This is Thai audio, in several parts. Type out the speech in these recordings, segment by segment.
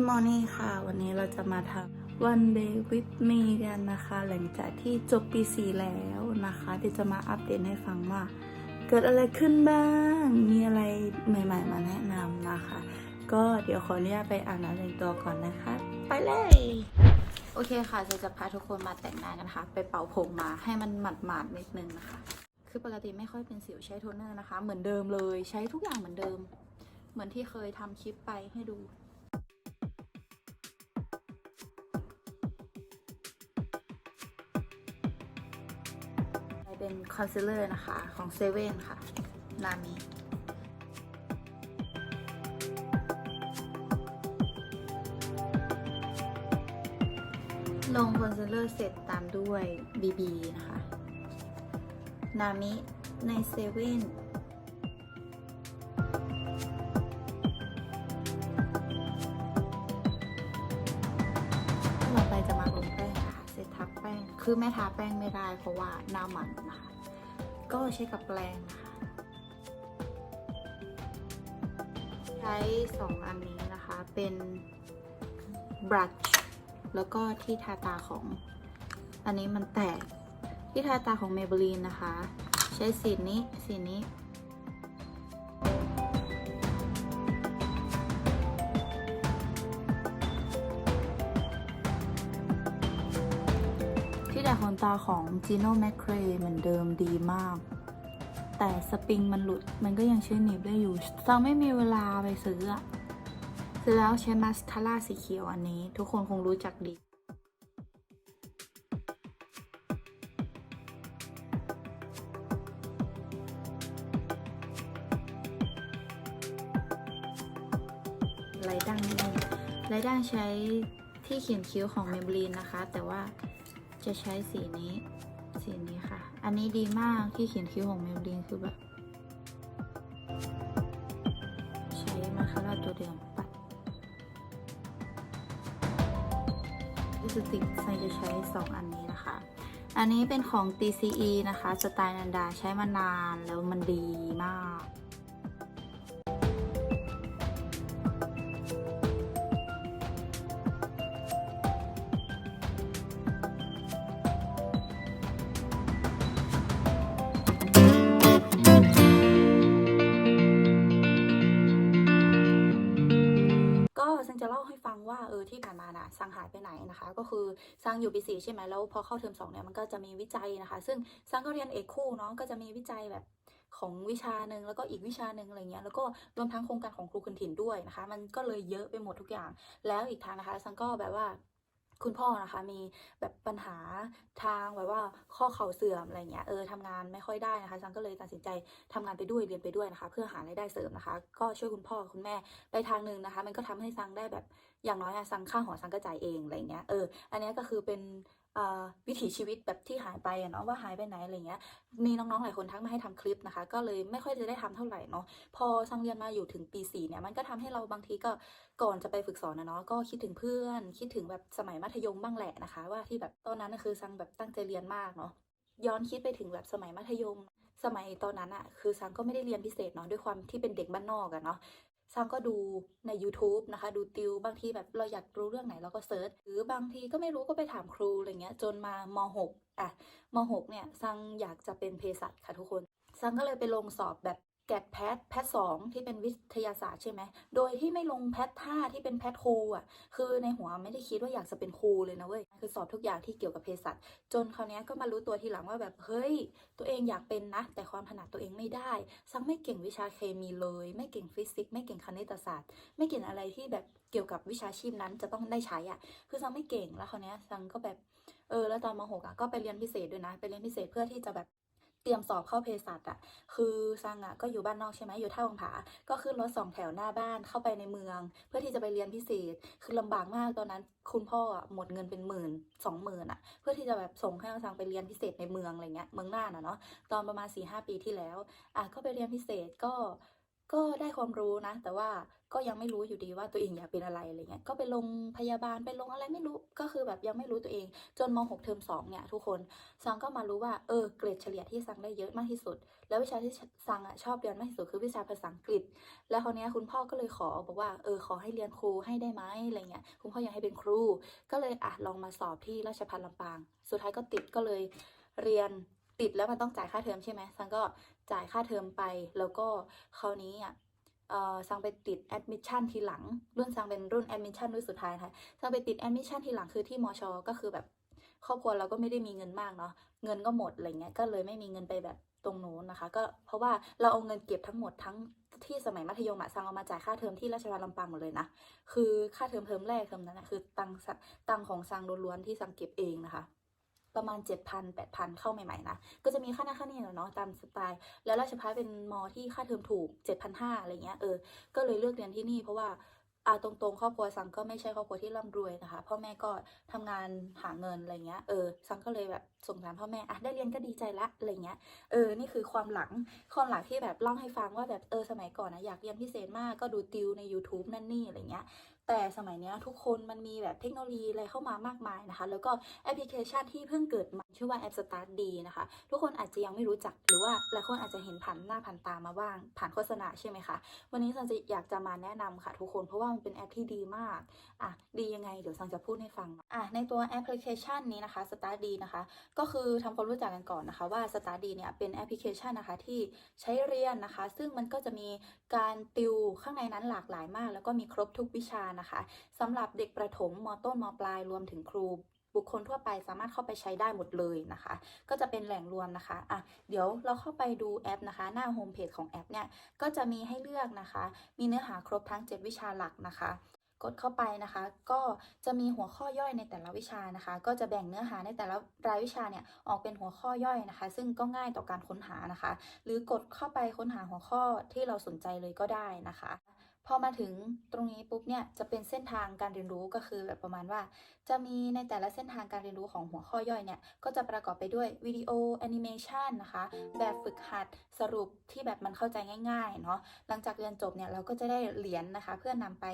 Good morning ค่ะ วันนี้เราจะมาทำ One Day with me กันนะคะ หลังจากที่จบปีสี่แล้วนะคะเดี๋ยวจะมาอัปเดตให้ฟังว่า เกิดอะไรขึ้นบ้าง มีอะไรใหม่ ๆ มาแนะนำนะคะ ก็เดี๋ยวขออนุญาตไปอ่านอะไรงตัวก่อนนะคะ ไปเลย โอเคค่ะเราจะพาทุกคนมาแต่งหน้ากันนะคะไปเป่าผมมาให้มันหมาดๆนิดนึงนะคะ คือปกติไม่ค่อยเป็นสิวใช้โทนเนอร์นะคะ เหมือนเดิมเลย ใช้ทุกอย่างเหมือนเดิม เหมือนที่เคยทำคลิปไปให้ดู คอนซีลเลอร์นะคะ ของเซเว่นค่ะ นามิลงคอนซีลเลอร์เสร็จตามด้วย BB นะคะ นามิในเซเว่นต่อไปจะมาลงแป้งนะคะเซตทับแป้ง คือแม่ทาแป้งไม่ได้เพราะว่าหน้ามันนะคะ ก็ใช้กับแปรงนะคะ ใช้สองอันนี้นะคะเป็นบรัชแล้วก็ที่ทาตาของอันนี้มันแตกที่ทาตาของ Maybelline นะคะ ใช้สีนี้สีนี้ ขนตาของ Gino m a c r a e เหมือนเดิมดีมาก แต่สปริงมันหลุด มันก็ยังใช้หนีบได้อยู่ซังไม่มีเวลาไปซื้ออะเสร็จแล้วใช้มาสคาร่าสีเขียวอันนี้ ทุกคนคงรู้จักดีไรดั้งนี่ไรดั้งใช้ที่เขียนคิ้วของ Maybelline นะคะ แต่ว่า จะใช้สีนี้สีนี้ค่ะ อันนี้ดีมากที่เขียนคิ้วของ Maybelline คือแบบ ใช้มาคาร่าตัวเดียวปัดลิปสติกไซจะใช้ 2 อันนี้นะคะ อันนี้เป็นของ TCE นะคะ สไตล์นันดาใช้มานานแล้วมันดีมาก เออที่ผ่านมาน่ะซังหายไปไหนนะคะ ก็คือซังอยู่ปีสี่ใช่ไหมแล้วพอเข้าเทอมสองเนี่ยมันก็จะมีวิจัยนะคะ ซึ่งซังก็เรียนเอกคู่เนาะก็จะมีวิจัยแบบของวิชาหนึ่งแล้วก็อีกวิชาหนึ่งอะไรเงี้ยแล้วก็รวมทั้งโครงการของครูคืนถิ่นด้วยนะคะ มันก็เลยเยอะไปหมดทุกอย่าง แล้วอีกทางนะคะซังก็แบบว่า คุณพ่อนะคะมีแบบปัญหาทางแบบว่าข้อเข่าเสื่อมอะไรเงี้ยเออทำงานไม่ค่อยได้นะคะซังก็เลยตัดสินใจทำงานไปด้วยเรียนไปด้วยนะคะ เพื่อหารายได้เสริมนะคะ ก็ช่วยคุณพ่อคุณแม่ไปทางหนึ่งนะคะ มันก็ทำให้ซังได้แบบอย่างน้อยอะซังค่าหอซังก็จ่ายเองอะไรเงี้ยเอออันนี้ก็คือเป็น วิถีชีวิตแบบที่หายไปอะเนาะว่าหายไปไหนอะไรเงี้ยมีน้องๆหลายคนทักมาให้ทำคลิปนะคะ ก็เลยไม่ค่อยจะได้ทำเท่าไหร่เนาะพอซังเรียนมาอยู่ถึงปีสี่เนี่ยมันก็ทำให้เราบางทีก็ก่อนจะไปฝึกสอนนะเนาะก็คิดถึงเพื่อน คิดถึงแบบสมัยมัธยมบ้างแหละนะคะ ว่าที่แบบตอนนั้นคือซังแบบตั้งใจเรียนมากเนาะย้อนคิดไปถึงแบบสมัยมัธยมสมัยตอนนั้นอะคือซังก็ไม่ได้เรียนพิเศษเนาะด้วยความที่เป็นเด็กบ้านนอกอะเนาะ ซังก็ดูใน YouTube นะคะ ดูติวบางทีแบบเราอยากรู้เรื่องไหนเราก็เซิร์ชหรือบางทีก็ไม่รู้ก็ไปถามครูอะไรเงี้ยจนมามหกอะม .6 เนี่ยซังอยากจะเป็นเภสัชค่ะทุกคนซังก็เลยไปลงสอบแบบ แกดแพทแพทสองที่เป็นวิทยาศาสตร์ใช่ไหม โดยที่ไม่ลงแพทห้าที่เป็นแพทครูอะ คือในหัวไม่ได้คิดว่าอยากจะเป็นครูเลยนะเว้ย คือสอบทุกอย่างที่เกี่ยวกับเภสัช จนคราวนี้ก็มารู้ตัวทีหลังว่าแบบเฮ้ย ตัวเองอยากเป็นนะ แต่ความถนัดตัวเองไม่ได้ ซังไม่เก่งวิชาเคมีเลย ไม่เก่งฟิสิกส์ ไม่เก่งคณิตศาสตร์ ไม่เก่งอะไรที่แบบเกี่ยวกับวิชาชีพนั้นจะต้องได้ใช้อะ คือซังไม่เก่งแล้วคราวนี้ซังก็แบบ เออ แล้วตอนมหกอะก็ไปเรียนพิเศษด้วยนะ ไปเรียนพิเศษเพื่อที่จะแบบ เตรียมสอบเข้าเภสัชอะคือซังอะก็อยู่บ้านนอกใช่ไหมอยู่ท่าวังผา ก็ขึ้นรถสองแถวหน้าบ้านเข้าไปในเมือง เพื่อที่จะไปเรียนพิเศษ คือลำบากมากตอนนั้นคุณพ่อหมดเงินเป็นหมื่นสองหมื่นอะเพื่อที่จะแบบส่งให้ซังไปเรียนพิเศษในเมืองอะไรเงี้ยเมืองหน้านอะเนาะตอนประมาณสี่ห้าปีที่แล้วอะก็ไปเรียนพิเศษก็ ก็ได้ความรู้นะ แต่ว่าก็ยังไม่รู้อยู่ดีว่าตัวเองอยากเป็นอะไรอะไรเงี้ยก็ไปลงพยาบาลไปลงอะไรไม่รู้ก็คือแบบยังไม่รู้ตัวเอง จนม .6 เทอม2เนี่ยทุกคนซังก็มารู้ว่าเออเกรดเฉลี่ยที่ซังได้เยอะมากที่สุด แล้ววิชาที่ซังอะชอบเรียนมากที่สุดคือวิชาภาษาอังกฤษ แล้วคราวนี้คุณพ่อก็เลยขอบอกว่าเออขอให้เรียนครูให้ได้ไหมอะไรเงี้ยคุณพ่ออยากให้เป็นครู ก็เลยอะลองมาสอบที่ราชภัฏลำปาง สุดท้ายก็ติดก็เลยเรียน ติดแล้วมันต้องจ่ายค่าเทอมใช่ไหมซังก็จ่ายค่าเทอมไป แล้วก็คราวนี้อะเออซังไปติดแอดมิชชั่นทีหลัง รุ่นซังเป็นรุ่นแอดมิชชั่นรุ่นสุดท้ายนะคะซังไปติดแอดมิชชั่นทีหลังคือที่มอชก็คือแบบครอบครัวเราก็ไม่ได้มีเงินมากเนาะเงินก็หมดอะไรเงี้ยก็เลยไม่มีเงินไปแบบตรงนู้นนะคะ ก็เพราะว่าเราเอาเงินเก็บทั้งหมดทั้งที่สมัยมัธยมอะซังเอามาจ่ายค่าเทอมที่ราชภัฏลำปางหมดเลยนะคือค่าเทอมเทอมแรกเทอมนั้นนะคือตังตังของซังล้วนๆที่ซังเก็บเองนะคะ ประมาณ 7,000 8,000 เข้าใหม่ๆนะ ก็จะมีค่าหน้าค่านี่แหละเนาะตามสไตล์ แล้วราชภัฏเป็นมอที่ค่าเทอมถูก 7,500 อะไรเงี้ยเออ ก็เลยเลือกเรียนที่นี่เพราะว่าอาตรงๆ ครอบครัวซังก็ไม่ใช่ครอบครัวที่ร่ำรวยนะคะ พ่อแม่ก็ทำงานหาเงินอะไรเงี้ยเออซังก็เลยแบบส่งสารพ่อแม่อะได้เรียนก็ดีใจละอะไรเงี้ยเออนี่คือความหลังความหลังที่แบบเล่าให้ฟังว่าแบบเออสมัยก่อนนะอยากเรียนพิเศษมากก็ดูติวใน YouTube นั่นนี่อะไรเงี้ย แต่สมัยนี้ทุกคนมันมีแบบเทคโนโลยีอะไรเข้ามามากมายนะคะ แล้วก็แอปพลิเคชันที่เพิ่งเกิดมาชื่อว่าแอป Start D นะคะ ทุกคนอาจจะยังไม่รู้จักหรือว่าหลายคนอาจจะเห็นผ่านหน้าผ่านตามาบ้าง ผ่านโฆษณาใช่ไหมคะ วันนี้ซันจะอยากจะมาแนะนำค่ะทุกคนเพราะว่ามันเป็นแอปที่ดีมากอะดียังไงเดี๋ยวซังจะพูดให้ฟังอะในตัวแอปพลิเคชันนี้นะคะ Start D นะคะ ก็คือทำความรู้จักกันก่อนนะคะ ว่า Start D เนี่ยเป็นแอปพลิเคชันนะคะที่ใช้เรียนนะคะ ซึ่งมันก็จะมีการติวข้างในนั้นหลากหลายมาก แล้วก็มีครบทุกวิชานะคะสำหรับเด็กประถมมต้นมปลายรวมถึงครูบุคคลทั่วไปสามารถเข้าไปใช้ได้หมดเลยนะคะ ก็จะเป็นแหล่งรวมนะคะอะเดี๋ยวเราเข้าไปดูแอปนะคะ หน้าโฮมเพจของแอปเนี่ยก็จะมีให้เลือกนะคะ มีเนื้อหาครบทั้ง 7 วิชาหลักนะคะกดเข้าไปนะคะ ก็จะมีหัวข้อย่อยในแต่ละวิชานะคะ ก็จะแบ่งเนื้อหาในแต่ละรายวิชาเนี่ยออกเป็นหัวข้อย่อยนะคะ ซึ่งก็ง่ายต่อการค้นหานะคะ หรือกดเข้าไปค้นหาหัวข้อที่เราสนใจเลยก็ได้นะคะ อมาถึงตรงนี้ปุ๊บเนี่ยจะเป็นเส้นทางการเรียนรู้ก็คือแบบประมาณว่า จะมีในแต่ละเส้นทางการเรียนรู้ของหัวข้อย่อยเนี่ยก็จะประกอบไปด้วยวิดีโอแอนิเมชันนะคะ แบบฝึกหัดสรุปที่แบบมันเข้าใจง่ายๆเนาะหลังจากเรียนจบเนี่ยเราก็จะได้เหรียญนะคะ เพื่อนำไป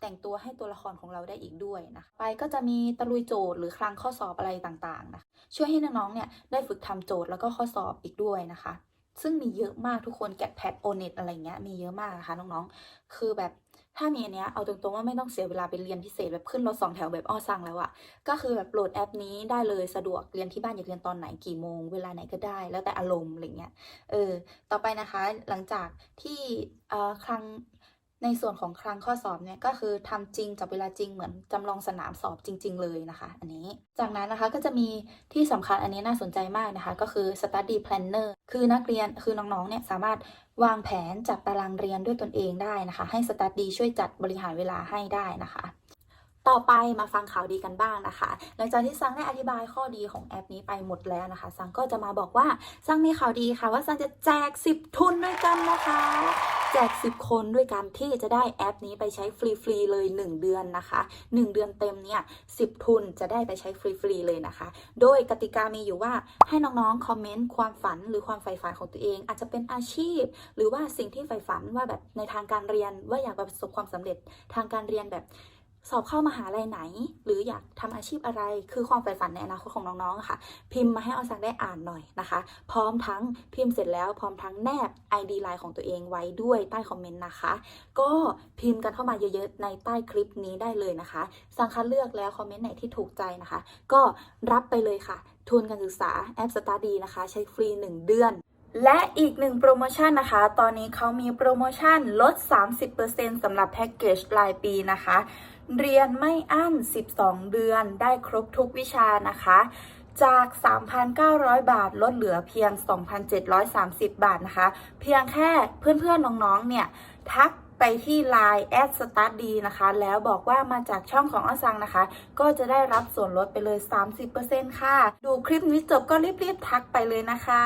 แต่งตัวให้ตัวละครของเราได้อีกด้วยนะคะไปก็จะมีตะลุยโจทย์หรือคลังข้อสอบอะไรต่างๆนะคะช่วยให้น้องๆเนี่ยได้ฝึกทำโจทย์แล้วก็ข้อสอบอีกด้วยนะคะ ซึ่งมีเยอะมากทุกคนแกดแพดโอเน็ตอะไรเงี้ยมีเยอะมากนะคะน้องๆ คือแบบถ้ามีอันเนี้ยเอาตรงๆว่าไม่ต้องเสียเวลาไปเรียนพิเศษแบบขึ้นรถสองแถวแบบอ้อสั่งแล้วอะก็คือแบบโหลดแอปนี้ได้เลยสะดวกเรียนที่บ้านอยากเรียนตอนไหนกี่โมง เวลาไหนก็ได้ แล้วแต่อารมณ์อะไรเงี้ยเออต่อไปนะคะหลังจากที่เอ่อครั้ง ในส่วนของครั้งข้อสอบเนี่ยก็คือทำจริงจับเวลาจริงเหมือนจำลองสนามสอบจริง ๆ เลยนะคะ อันนี้ จากนั้นนะคะก็จะมีที่สำคัญอันนี้น่าสนใจมากนะคะ ก็คือ study planner คือนักเรียนคือน้องๆเนี่ยสามารถวางแผนจัดตารางเรียนด้วยตนเองได้นะคะ ให้ study ช่วยจัดบริหารเวลาให้ได้นะคะ ต่อไปมาฟังข่าวดีกันบ้างนะคะ หลังจากที่ซังได้อธิบายข้อดีของแอปนี้ไปหมดแล้วนะคะ ซังก็จะมาบอกว่าซังมีข่าวดีค่ะว่าซังจะแจก 10 ทุนด้วยกันนะคะแจก 10 คนด้วยกันที่จะได้แอปนี้ไปใช้ฟรี ๆ เลย 1 เดือนนะคะ 1 เดือนเต็มเนี่ย10 ทุนจะได้ไปใช้ฟรี ๆ เลยนะคะ โดยกติกามีอยู่ว่าให้น้องๆ คอมเมนต์ความฝันหรือความใฝ่ฝันของตัวเอง อาจจะเป็นอาชีพ หรือว่าสิ่งที่ใฝ่ฝันว่าแบบในทางการเรียนว่าอยากประสบความสำเร็จทางการเรียนแบบ สอบเข้ามหาลัยไหน หรืออยากทำอาชีพอะไร คือความใฝ่ฝันในอนาคตของน้องๆค่ะ พิมพ์มาให้ออสักได้อ่านหน่อยนะคะ พร้อมทั้งพิมพ์เสร็จแล้วพร้อมทั้งแนบ ID ไลน์ของตัวเองไว้ด้วยใต้คอมเมนต์นะคะ ก็พิมพ์กันเข้ามาเยอะๆในใต้คลิปนี้ได้เลยนะคะสังคัดเลือกแล้วคอมเมนต์ไหนที่ถูกใจนะคะ ก็รับไปเลยค่ะ ทุนการศึกษาแอปสตาร์ดีนะคะ ใช้ฟรี 1 เดือน และอีกหนึ่งโปรโมชั่นนะคะ ตอนนี้เขามีโปรโมชั่นลด 30%สำหรับแพ็กเกจรายปีนะคะ เรียนไม่อั้น 12 เดือนได้ครบทุกวิชานะคะ จาก 3,900 บาทลดเหลือเพียง 2,730 บาทนะคะ เพียงแค่เพื่อนๆ น้องๆ เนี่ย ทัก ไปที่ Line แอดสตาร์ดีนะคะ แล้วบอกว่ามาจากช่องของอ้อซังนะคะ ก็จะได้รับส่วนลดไปเลย 30%ค่ะ ดูคลิปนี้จบก็รีบๆทักไปเลยนะคะ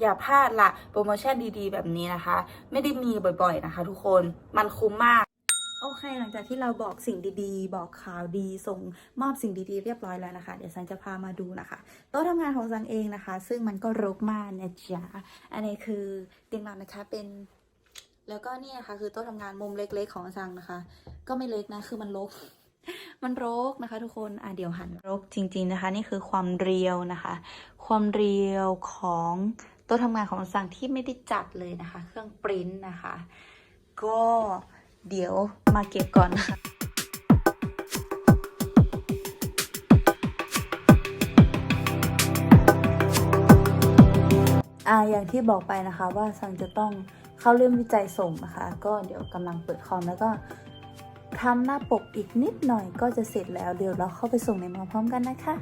อย่าพลาดละโปรโมชั่นดีๆ แบบนี้นะคะ ไม่ได้มีบ่อยๆนะคะ ทุกคนมันคุ้มมากโอเค หลังจากที่เราบอกสิ่งดีๆ บอกข่าวดีส่งมอบสิ่งดีๆ เรียบร้อยแล้วนะคะ เดี๋ยวซันจะพามาดูนะคะ โต๊ะทำงานของซันเองนะคะ ซึ่งมันก็รกมากนะจ๊ะอันนี้คือเตียงนอนนะคะเป็น แล้วก็เนี่ยนะคะคือโต๊ะทำงานมุมเล็ก ๆ ของซังนะคะ ก็ไม่เล็กนะคือมันรก มันรกนะคะ ทุกคนอะเดี๋ยวหันรกจริง ๆนะคะ นี่คือความเรียวนะคะ ความเรียวของโต๊ะทำงานของซังที่ไม่ได้จัดเลยนะคะ เครื่องปริ้นนะคะ ก็เดี๋ยวมาเก็บก่อนนะคะอ่าอย่างที่บอกไปนะคะว่าซังจะต้อง เข้าเรื่องวิจัยส่งนะคะ ก็เดี๋ยวกำลังเปิดคอมแล้วก็ทำหน้าปกอีกนิดหน่อยก็จะเสร็จแล้วเดี๋ยวเราเข้าไปส่งในมือพร้อมกันนะคะ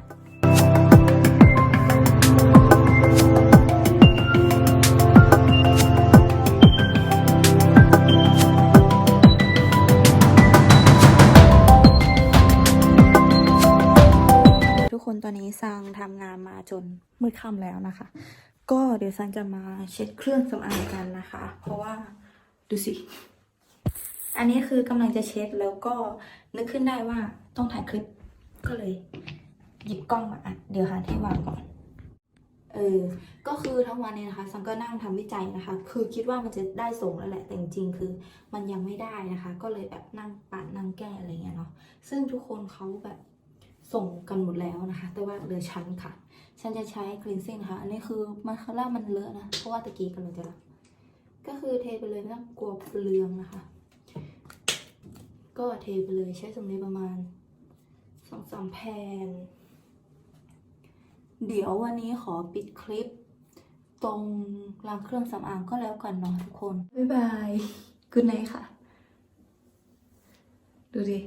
ทุกคนตอนนี้ซังทำงานมาจนมืดค่ำแล้วนะคะ ก็เดี๋ยวซังจะมาเช็ดเครื่องสำอางกันนะคะ เพราะว่าดูสิ อันนี้คือกำลังจะเช็ดแล้วก็นึกขึ้นได้ว่าต้องถ่ายคลิปก็เลย หยิบกล้องมาอัดเดี๋ยวหาที่วางก่อน เออ ก็คือทั้งวันเนี่ยนะคะซังก็นั่งทำวิจัยนะคะ คือคิดว่ามันจะได้ส่งแล้วแหละแต่จริงๆคือ มันยังไม่ได้นะคะ ก็เลยแบบนั่งปัดนั่งแก้อะไรเงี้ยเนาะซึ่งทุกคนเขาแบบ ส่งกันหมดแล้วนะคะ แต่ว่าเหลือชั้นค่ะ ฉันจะใช้ cleansing นะคะ อันนี้คือมันข้างล่ามันเลอะนะ เพราะว่าตะกี้กันเลยจะละก็คือเทไปเลยไม่ต้องกลัวเปลืองนะคะ ก็เทไปเลยใช้สำลีประมาณสองสามแผ่น เดี๋ยววันนี้ขอปิดคลิป ตรงรางเครื่องสำอางก็แล้วกันเนาะทุกคน บ๊ายบาย good night ค่ะ ดูดิ